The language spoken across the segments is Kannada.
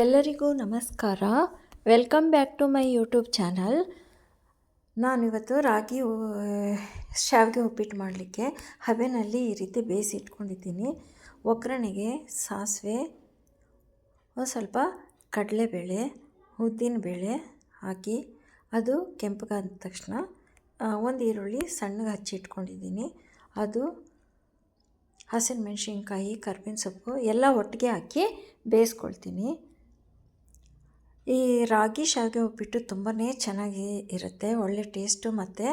ಎಲ್ಲರಿಗೂ ನಮಸ್ಕಾರ. Welcome back to my YouTube channel ನಾನಿವತ್ತು ರಾಗಿ ಶಾವಿಗೆ ಉಪ್ಪಿಟ್ಟು ಮಾಡಲಿಕ್ಕೆ ಹಬೆನಲ್ಲಿ ಈ ರೀತಿ ಬೇಯಿಸಿ ಇಟ್ಕೊಂಡಿದ್ದೀನಿ. ಒಗ್ಗರಣೆಗೆ ಸಾಸಿವೆ, ಒಂದು ಸ್ವಲ್ಪ ಕಡಲೆಬೇಳೆ ಉದ್ದಿನಬೇಳೆ ಹಾಕಿ, ಅದು ಕೆಂಪಗಾದ ತಕ್ಷಣ ಒಂದು ಈರುಳ್ಳಿ ಸಣ್ಣಗೆ ಹಚ್ಚಿ ಇಟ್ಕೊಂಡಿದ್ದೀನಿ. ಅದು ಹಸಿಮೆಣ್ಸಿನ್ಕಾಯಿ, ಕರ್ಬೇವಿನ ಸೊಪ್ಪು ಎಲ್ಲ ಒಟ್ಟಿಗೆ ಹಾಕಿ ಬೇಯಿಸ್ಕೊಳ್ತೀನಿ. ಈ ರಾಗಿ ಶಾವಿಗೆ ಉಪ್ಪಿಟ್ಟು ತುಂಬಾ ಚೆನ್ನಾಗಿ ಇರುತ್ತೆ, ಒಳ್ಳೆ ಟೇಸ್ಟು ಮತ್ತು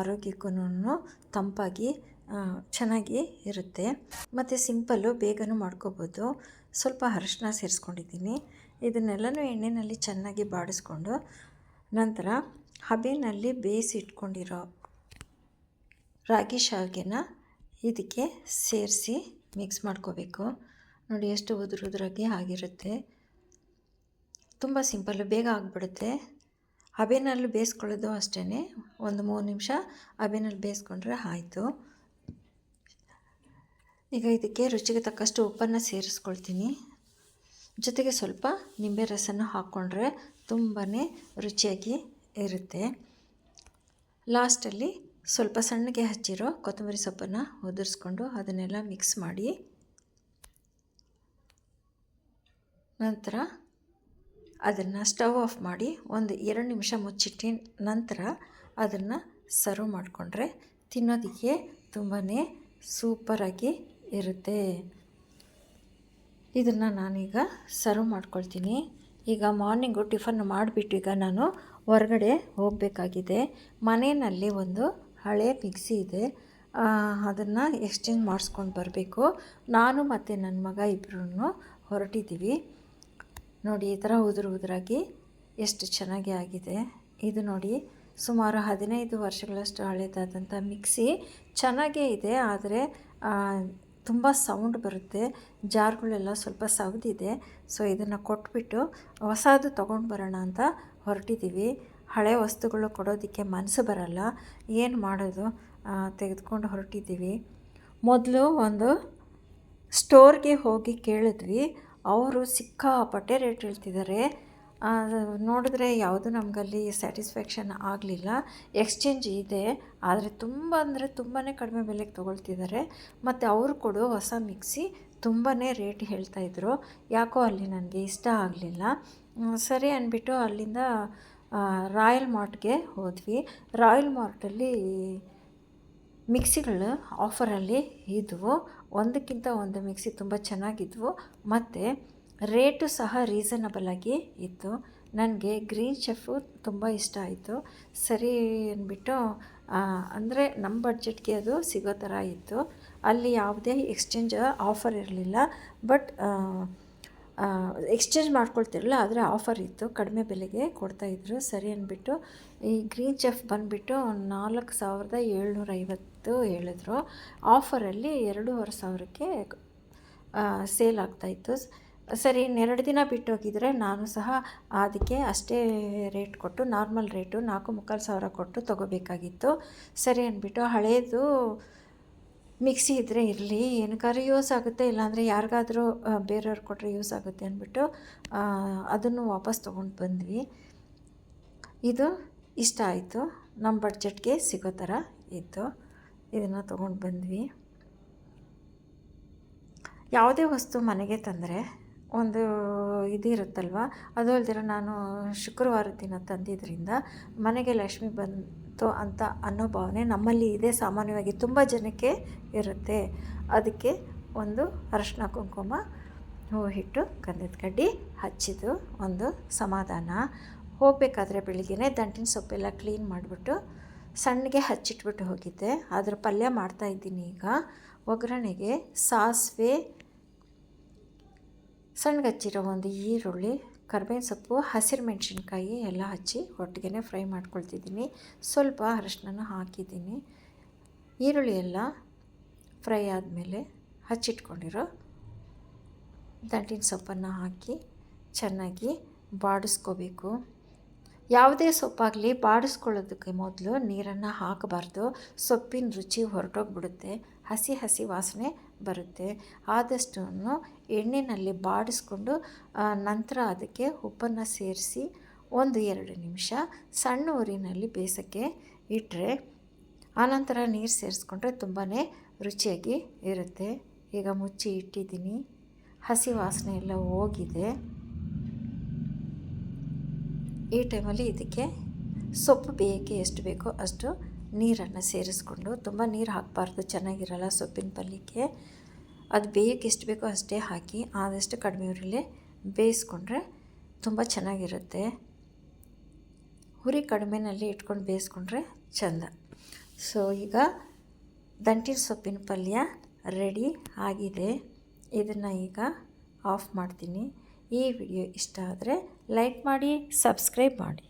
ಆರೋಗ್ಯಕ್ಕೂ ತಂಪಾಗಿ ಚೆನ್ನಾಗಿ ಇರುತ್ತೆ. ಮತ್ತು ಸಿಂಪಲ್ಲು ಬೇಗನೂ ಮಾಡ್ಕೋಬೋದು. ಸ್ವಲ್ಪ ಅರಶಿನ ಸೇರಿಸ್ಕೊಂಡಿದ್ದೀನಿ. ಇದನ್ನೆಲ್ಲನೂ ಎಣ್ಣೆಯಲ್ಲಿ ಚೆನ್ನಾಗಿ ಬಾಡಿಸ್ಕೊಂಡು ನಂತರ ಹಬೆನಲ್ಲಿ ಬೇಯಿಸಿ ಇಟ್ಕೊಂಡಿರೋ ರಾಗಿ ಶಾವಿಗೆನ ಇದಕ್ಕೆ ಸೇರಿಸಿ ಮಿಕ್ಸ್ ಮಾಡ್ಕೋಬೇಕು. ನೋಡಿ ಎಷ್ಟು ಉದುರು ಉದುರಾಗಿ ಆಗಿರುತ್ತೆ. ತುಂಬ ಸಿಂಪಲ್ಲು, ಬೇಗ ಆಗಿಬಿಡುತ್ತೆ. ಹಬೆನಲ್ಲಿ ಬೇಯಿಸ್ಕೊಳ್ಳೋದು ಅಷ್ಟೇ ಒಂದು ಮೂರು ನಿಮಿಷ ಹಬೆನಲ್ಲಿ ಬೇಯಿಸ್ಕೊಂಡ್ರೆ ಆಯಿತು. ಈಗ ಇದಕ್ಕೆ ರುಚಿಗೆ ತಕ್ಕಷ್ಟು ಉಪ್ಪನ್ನು ಸೇರಿಸ್ಕೊಳ್ತೀನಿ. ಜೊತೆಗೆ ಸ್ವಲ್ಪ ನಿಂಬೆ ರಸನ ಹಾಕ್ಕೊಂಡ್ರೆ ತುಂಬಾ ರುಚಿಯಾಗಿ ಇರುತ್ತೆ. ಲಾಸ್ಟಲ್ಲಿ ಸ್ವಲ್ಪ ಸಣ್ಣಗೆ ಹಚ್ಚಿರೋ ಕೊತ್ತಂಬರಿ ಸೊಪ್ಪನ್ನು ಉದುರಿಸ್ಕೊಂಡು ಅದನ್ನೆಲ್ಲ ಮಿಕ್ಸ್ ಮಾಡಿ ನಂತರ ಅದನ್ನು ಸ್ಟವ್ ಆಫ್ ಮಾಡಿ ಒಂದು ಎರಡು ನಿಮಿಷ ಮುಚ್ಚಿಟ್ಟಿನ ನಂತರ ಅದನ್ನು ಸರ್ವ್ ಮಾಡಿಕೊಂಡ್ರೆ ತಿನ್ನೋದಕ್ಕೆ ತುಂಬಾ ಸೂಪರಾಗಿ ಇರುತ್ತೆ. ಇದನ್ನು ನಾನೀಗ ಸರ್ವ್ ಮಾಡ್ಕೊಳ್ತೀನಿ. ಈಗ ಮಾರ್ನಿಂಗು ಟಿಫನ್ ಮಾಡಿಬಿಟ್ಟು ಈಗ ನಾನು ಹೊರಗಡೆ ಹೋಗಬೇಕಾಗಿದೆ. ಮನೆಯಲ್ಲಿ ಒಂದು ಹಳೆ ಮಿಕ್ಸಿ ಇದೆ. ಅದನ್ನು ಎಕ್ಸ್ಚೇಂಜ್ ಮಾಡಿಸ್ಕೊಂಡು ಬರಬೇಕು. ನಾನು ಮತ್ತು ನನ್ನ ಮಗ ಇಬ್ಬರೂ ಹೊರಟಿದ್ದೀವಿ ನೋಡಿ ಈ ಥರ ಉದುರು ಉದುರಾಗಿ ಎಷ್ಟು ಚೆನ್ನಾಗಿ ಆಗಿದೆ. ಇದು ನೋಡಿ ಸುಮಾರು ಹದಿನೈದು ವರ್ಷಗಳಷ್ಟು ಹಳೇದಾದಂಥ ಮಿಕ್ಸಿ ಚೆನ್ನಾಗೇ ಇದೆ, ಆದರೆ ತುಂಬ ಸೌಂಡ್ ಬರುತ್ತೆ. ಜಾರ್ಗಳೆಲ್ಲ ಸ್ವಲ್ಪ ಸೌದಿದೆ ಸೊ ಇದನ್ನು ಕೊಟ್ಬಿಟ್ಟು ಹೊಸದು ತೊಗೊಂಡು ಬರೋಣ ಅಂತ ಹೊರಟಿದ್ದೀವಿ ಹಳೆ ವಸ್ತುಗಳು ಕೊಡೋದಕ್ಕೆ ಮನಸ್ಸು ಬರಲ್ಲ. ಏನು ಮಾಡೋದು? ತೆಗೆದುಕೊಂಡು ಹೊರಟಿದ್ದೀವಿ ಮೊದಲು ಒಂದು ಸ್ಟೋರ್ಗೆ ಹೋಗಿ ಕೇಳಿದ್ವಿ. ಅವರು ಸಿಕ್ಕಾಪಟ್ಟೆ ರೇಟ್ ಹೇಳ್ತಿದ್ದಾರೆ. ನೋಡಿದ್ರೆ ಯಾವುದು ನಮಗಲ್ಲಿ ಸ್ಯಾಟಿಸ್ಫ್ಯಾಕ್ಷನ್ ಆಗಲಿಲ್ಲ. ಎಕ್ಸ್ಚೇಂಜ್ ಇದೆ, ಆದರೆ ತುಂಬ ಅಂದರೆ ತುಂಬಾ ಕಡಿಮೆ ಬೆಲೆಗೆ ತೊಗೊಳ್ತಿದ್ದಾರೆ. ಮತ್ತು ಅವರು ಕೊಡೋ ಹೊಸ ಮಿಕ್ಸಿ ತುಂಬಾ ರೇಟ್ ಹೇಳ್ತಾಯಿದ್ರು ಯಾಕೋ ಅಲ್ಲಿ ನನಗೆ ಇಷ್ಟ ಆಗಲಿಲ್ಲ. ಸರಿ ಅಂದ್ಬಿಟ್ಟು ಅಲ್ಲಿಂದ ರಾಯಲ್ ಮಾರ್ಟ್ಗೆ ಹೋದ್ವಿ. ರಾಯಲ್ ಮಾರ್ಟಲ್ಲಿ ಮಿಕ್ಸಿಗಳು ಆಫರಲ್ಲಿ ಇದ್ವು. ಒಂದಕ್ಕಿಂತ ಒಂದು ಮಿಕ್ಸಿ ತುಂಬ ಚೆನ್ನಾಗಿದ್ವು. ಮತ್ತು ರೇಟು ಸಹ ರೀಸನಬಲ್ ಆಗಿ ಇತ್ತು. ನನಗೆ ಗ್ರೀನ್ ಶೆಫು ತುಂಬ ಇಷ್ಟ ಆಯಿತು. ಸರಿ ಅಂದ್ಬಿಟ್ಟು ಅಂದರೆ ನಮ್ಮ ಬಡ್ಜೆಟ್ಗೆ ಅದು ಸಿಗೋ ಥರ ಇತ್ತು. ಅಲ್ಲಿ ಯಾವುದೇ ಎಕ್ಸ್ಚೇಂಜ್ ಆಫರ್ ಇರಲಿಲ್ಲ. ಬಟ್ ಎಕ್ಸ್ಚೇಂಜ್ ಮಾಡ್ಕೊಳ್ತಿರಲ್ಲ, ಆದರೆ ಆಫರ್ ಇತ್ತು, ಕಡಿಮೆ ಬೆಲೆಗೆ ಕೊಡ್ತಾಯಿದ್ರು ಸರಿ ಅಂದ್ಬಿಟ್ಟು ಈ ಗ್ರೀನ್ ಚೆಫ್ ಬಂದುಬಿಟ್ಟು ನಾಲ್ಕು ಸಾವಿರದ ಏಳ್ನೂರ ಐವತ್ತು ಹೇಳಿದ್ರು ಆಫರಲ್ಲಿ ಎರಡೂವರೆ ಸಾವಿರಕ್ಕೆ ಸೇಲ್ ಆಗ್ತಾಯಿತ್ತು ಸರಿ, ಇನ್ನೆರಡು ದಿನ ಬಿಟ್ಟು ಹೋಗಿದ್ರೆ ನಾನು ಸಹ ಅದಕ್ಕೆ ಅಷ್ಟೇ ರೇಟ್ ಕೊಟ್ಟು ನಾರ್ಮಲ್ ರೇಟು ನಾಲ್ಕು ಮುಕ್ಕಾಲು ಸಾವಿರ ಕೊಟ್ಟು ತೊಗೋಬೇಕಾಗಿತ್ತು. ಸರಿ ಅಂದ್ಬಿಟ್ಟು ಹಳೇದು ಮಿಕ್ಸಿ ಇದ್ದರೆ ಇರಲಿ ಏನಕ್ಕಾದ್ರೂ ಯೂಸ್ ಆಗುತ್ತೆ, ಇಲ್ಲಾಂದರೆ ಯಾರಿಗಾದರೂ ಬೇರೆಯವ್ರು ಕೊಟ್ಟರೆ ಯೂಸ್ ಆಗುತ್ತೆ ಅಂದ್ಬಿಟ್ಟು ಅದನ್ನು ವಾಪಸ್ ತೊಗೊಂಡು ಬಂದ್ವಿ. ಇದು ಇಷ್ಟ ಆಯಿತು. ನಮ್ಮ ಬಡ್ಜೆಟ್ಗೆ ಸಿಗೋ ಥರ ಇತ್ತು. ಇದನ್ನು ತೊಗೊಂಡು ಬಂದ್ವಿ. ಯಾವುದೇ ವಸ್ತು ಮನೆಗೆ ತಂದರೆ, ಒಂದು ಇದಿರುತ್ತಲ್ವ ಅದು ಅಲ್ದಿರ ನಾನು ಶುಕ್ರವಾರದ ದಿನ ತಂದಿದ್ದರಿಂದ ಮನೆಗೆ ಲಕ್ಷ್ಮಿ ಬಂತು ಅಂತ ಅನ್ನೋ ಭಾವನೆ ನಮ್ಮಲ್ಲಿ ಇದೆ, ಸಾಮಾನ್ಯವಾಗಿ ತುಂಬ ಜನಕ್ಕೆ ಇರುತ್ತೆ. ಅದಕ್ಕೆ ಒಂದು ಅರಶಿನ ಕುಂಕುಮ ಹೂ ಹಿಟ್ಟು ಕಂದದ ಕಡ್ಡಿ ಹಚ್ಚಿದ್ದು ಒಂದು ಸಮಾಧಾನ. ಹೋಗಬೇಕಾದ್ರೆ ಬೆಳಿಗ್ಗೆ ದಂಟಿನ ಸೊಪ್ಪೆಲ್ಲ ಕ್ಲೀನ್ ಮಾಡಿಬಿಟ್ಟು ಸಣ್ಣಗೆ ಹಚ್ಚಿಟ್ಬಿಟ್ಟು ಹೋಗಿದ್ದೆ. ಅದರ ಪಲ್ಯ ಮಾಡ್ತಾ ಇದ್ದೀನಿ ಈಗ. ಒಗ್ಗರಣೆಗೆ ಸಾಸಿವೆ, ಸಣ್ಣಗಚ್ಚಿರೋ ಒಂದು ಈರುಳ್ಳಿ ಕರ್ಬೇವಿನ ಸೊಪ್ಪು, ಹಸಿರು ಮೆಣಸಿನ್ಕಾಯಿ ಎಲ್ಲ ಹಚ್ಚಿ ಒಟ್ಟಿಗೆ ಫ್ರೈ ಮಾಡ್ಕೊಳ್ತಿದ್ದೀನಿ. ಸ್ವಲ್ಪ ಅರಶಿನ ಹಾಕಿದ್ದೀನಿ. ಈರುಳ್ಳಿ ಎಲ್ಲ ಫ್ರೈ ಆದಮೇಲೆ ಹಚ್ಚಿಟ್ಕೊಂಡಿರೋ ದಂಟಿನ ಸೊಪ್ಪನ್ನು ಹಾಕಿ ಚೆನ್ನಾಗಿ ಬಾಡಿಸ್ಕೋಬೇಕು. ಯಾವುದೇ ಸೊಪ್ಪಾಗಲಿ ಬಾಡಿಸ್ಕೊಳ್ಳೋದಕ್ಕೆ ಮೊದಲು ನೀರನ್ನು ಹಾಕಬಾರ್ದು. ಸೊಪ್ಪಿನ ರುಚಿ ಹೊರಟೋಗ್ಬಿಡುತ್ತೆ. ಹಸಿ ಹಸಿ ವಾಸನೆ ಬರುತ್ತೆ. ಆದಷ್ಟು ಎಣ್ಣೆಯಲ್ಲಿ ಬಾಡಿಸ್ಕೊಂಡು ನಂತರ ಅದಕ್ಕೆ ಉಪ್ಪನ್ನು ಸೇರಿಸಿ ಒಂದು ಎರಡು ನಿಮಿಷ ಸಣ್ಣ ಊರಿನಲ್ಲಿ ಬೇಸಕ್ಕೆ ಇಟ್ಟರೆ ಆನಂತರ ನೀರು ಸೇರಿಸ್ಕೊಂಡ್ರೆ ತುಂಬಾ ರುಚಿಯಾಗಿ ಇರುತ್ತೆ. ಈಗ ಮುಚ್ಚಿ ಇಟ್ಟಿದ್ದೀನಿ. ಹಸಿ ವಾಸನೆ ಎಲ್ಲ ಹೋಗಿದೆ. ಈ ಟೈಮಲ್ಲಿ ಇದಕ್ಕೆ ಸೊಪ್ಪು ಬೇಯೋಕ್ಕೆ ಎಷ್ಟು ಬೇಕೋ ಅಷ್ಟು ನೀರನ್ನು ಸೇರಿಸ್ಕೊಂಡು ತುಂಬ ನೀರು ಹಾಕಬಾರ್ದು, ಚೆನ್ನಾಗಿರಲ್ಲ ಸೊಪ್ಪಿನ ಪಲ್ಯಕ್ಕೆ. ಅದು ಬೇಯೋಕ್ಕೆ ಎಷ್ಟು ಬೇಕೋ ಅಷ್ಟೇ ಹಾಕಿ ಆದಷ್ಟು ಕಡಿಮೆ ಉರಿಲೇ ಬೇಯಿಸ್ಕೊಂಡ್ರೆ ತುಂಬ ಚೆನ್ನಾಗಿರುತ್ತೆ. ಹುರಿ ಕಡಿಮೆನಲ್ಲಿ ಇಟ್ಕೊಂಡು ಬೇಯಿಸ್ಕೊಂಡ್ರೆ ಚೆಂದ. ಸೊ, ಈಗ ದಂಟಿನ ಸೊಪ್ಪಿನ ಪಲ್ಯ ರೆಡಿ ಆಗಿದೆ. ಇದನ್ನು ಈಗ ಆಫ್ ಮಾಡ್ತೀನಿ. ಈ ವಿಡಿಯೋ ಇಷ್ಟ ಆದರೆ ಲೈಕ್ ಮಾಡಿ ಸಬ್ಸ್ಕ್ರೈಬ್ ಮಾಡಿ.